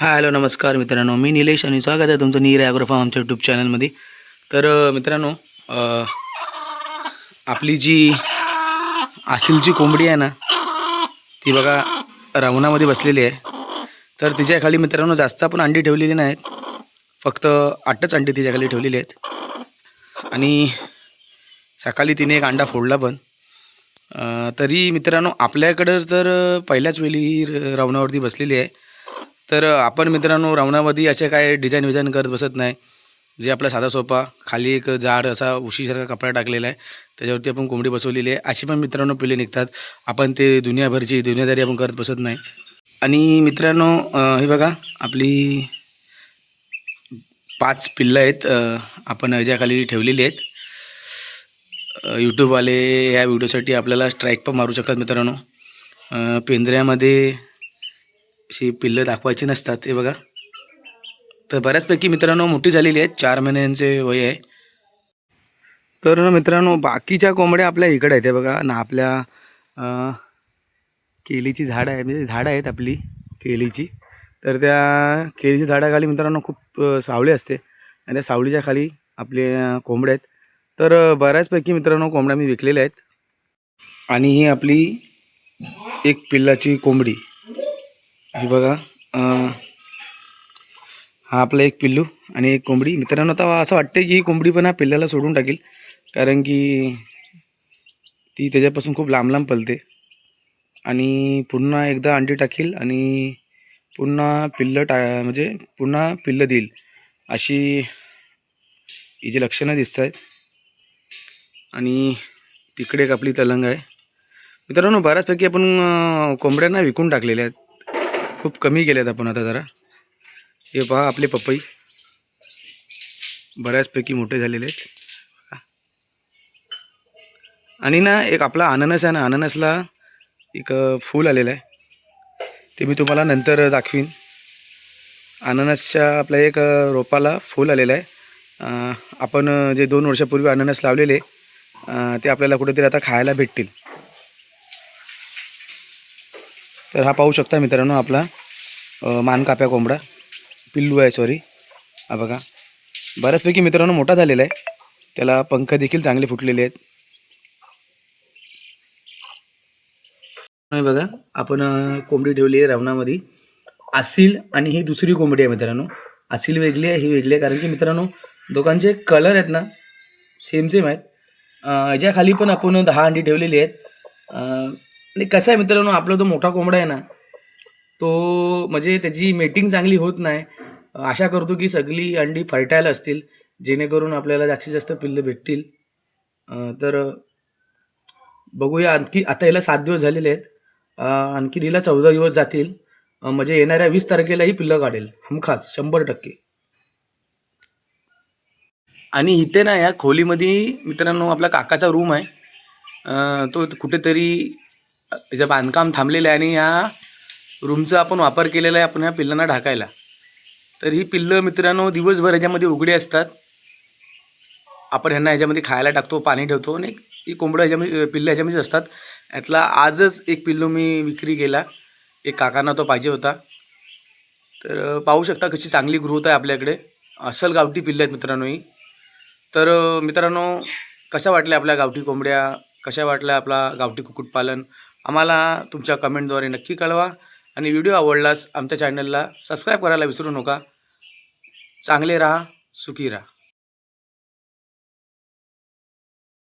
Hi hello नमस्कार मित्रांनो. मी निलेश आणि स्वागत आहे तुमचं नीर ॲग्रोफार्म आमच्या यूट्यूब चॅनलमध्ये. तर मित्रांनो आपली जी आसिलची कोंबडी आहे ना ती बघा रावणामध्ये बसलेली आहे. तर तिच्याखाली मित्रांनो जास्त आपण अंडी ठेवलेली नाहीत. फक्त आठच अंडी तिच्याखाली ठेवलेली आहेत. आणि सकाळी तिने एक अंडा फोडला पण. तरी मित्रांनो आपल्याकडं तर पहिल्याच वेळी रावणावरती बसलेली आहे. तर आपण मित्रांनो रावणामध्ये असे काय डिझाईन विझाईन करत बसत नाही. जे आपला साधा सोपा खाली एक जाड असा उशीसारखा कपडा टाकलेला आहे. त्याच्यावरती आपण कोंबडी बसवलेली आहे. अशी पण मित्रांनो पिल्ले निघतात. आपण ते दुनियाभरची दुनियादारी आपण करत बसत नाही. आणि मित्रांनो हे बघा आपली पाच पिल्लं आहेत. आपण ह्याच्याखाली ठेवलेली आहेत. यूट्यूबवाले या व्हिडिओसाठी आपल्याला स्ट्राईक पण मारू शकतात मित्रांनो. अ, पिंजऱ्यामध्ये अशी पिल्लं दाखवायची नसतात हे बघा. तर बऱ्याचपैकी मित्रांनो मोठी झालेली आहेत. चार महिन्यांचे वय आहे. तर मित्रांनो बाकीच्या कोंबड्या आपल्या इकडे आहेत. हे बघा ना आपल्या केळीची केलीची झाडं आहे. म्हणजे झाडं आहेत आपली केलीची. तर त्या केळीच्या झाडाखाली मित्रांनो खूप सावळी असते. आणि त्या सावळीच्या खाली आपले कोंबड्या आहेत. तर बऱ्याचपैकी मित्रांनो कोंबड्या मी विकलेल्या आहेत. आणि ही आपली एक पिल्लाची कोंबडी. हे बघा हा आपला एक पिल्लू आणि एक कोंबडी. मित्रांनो आता असं वाटतं की ही कोंबडी पण हा पिल्ल्याला सोडून टाकेल कारण की ती त्याच्यापासून खूप लांब लांब पलते आणि पुन्हा एकदा अंडी टाकील आणि पुन्हा पिल्लं टा म्हणजे पुन्हा पिल्लं देईल अशी हिची लक्षणं दिसत आहेत आणि तिकडे एक आपली तलंग आहे. मित्रांनो बऱ्याचपैकी आपण कोंबड्यांना विकून टाकलेल्या आहेत. खूप कमी केल्यात आपण आता जरा. हे पहा आपले पपई. बऱ्याचपैकी मोठे झालेले आहेत. आणि ना एक आपला अननस आहे ना अननसला एक फूल आलेलं आहे. ते मी तुम्हाला नंतर दाखवीन. अननसच्या आपल्या एक रोपाला फूल आलेलं आहे. आपण जे दोन वर्षापूर्वी अननस लावलेले ते आपल्याला कुठेतरी आता खायला भेटतील. तर हा पाहू शकता मित्रांनो आपला मानकाप्या कोंबडा. पिल्लू आहे सॉरी हा बघा. बऱ्याचपैकी मित्रांनो मोठा झालेला आहे. त्याला पंख देखील चांगले फुटलेले आहेत. बघा आपण कोंबडी ठेवली आहे रावणामध्ये. आसील आणि ही दुसरी कोंबडी आहे मित्रांनो. आसील वेगळी आहे ही वेगळी आहे. कारण की मित्रांनो दोघांचे कलर आहेत ना सेम सेम आहेत. अ, याच्या खाली पण आपण दहा अंडी ठेवलेली आहेत. आणि कसं आहे मित्रांनो आपला जो मोठा कोंबडा आहे ना तो म्हणजे त्याची मेटिंग चांगली होत नाही. आशा करतो की सगळी अंडी फर्टाईल असतील जेणेकरून आपल्याला जास्तीत जास्त पिल्लं भेटतील. तर बघूया आणखी आता याला सात दिवस झालेले आहेत. आणखी हिला चौदा दिवस जातील. म्हणजे येणाऱ्या वीस तारखेलाही पिल्लं काढेल. हमखास शंभर टक्के. आणि इथे ना या खोलीमध्ये मित्रांनो आपला काकाचा रूम आहे. तो कुठेतरी याचं बांधकाम थांबलेलं आहे आणि या रूमचा आपण वापर केलेला आहे आपण ह्या पिल्लांना ढाकायला. तर ही पिल्लं मित्रांनो दिवसभर ह्याच्यामध्ये उघडी असतात. आपण ह्यांना ह्याच्यामध्ये खायला टाकतो पाणी ठेवतो आणि ही कोंबडं ह्याच्यामध्ये पिल्लं ह्याच्यामध्येच असतात. यातला आजच एक पिल्लू मी विक्री केला. एक काकांना तो पाहिजे होता. तर पाहू शकता कशी चांगली ग्रोथ आहे आपल्याकडे. असल गावठी पिल्लं आहेत मित्रांनो ही. तर मित्रांनो कशा वाटल्या आपल्या गावठी कोंबड्या? कशा वाटल्या आपला गावठी कुक्कुटपालन? आम्हाला तुमच्या कमेंटद्वारे नक्की कळवा. आणि व्हिडिओ आवडलास आमच्या चॅनलला सबस्क्राईब करायला विसरू नका. चांगले राहा सुखी राहा.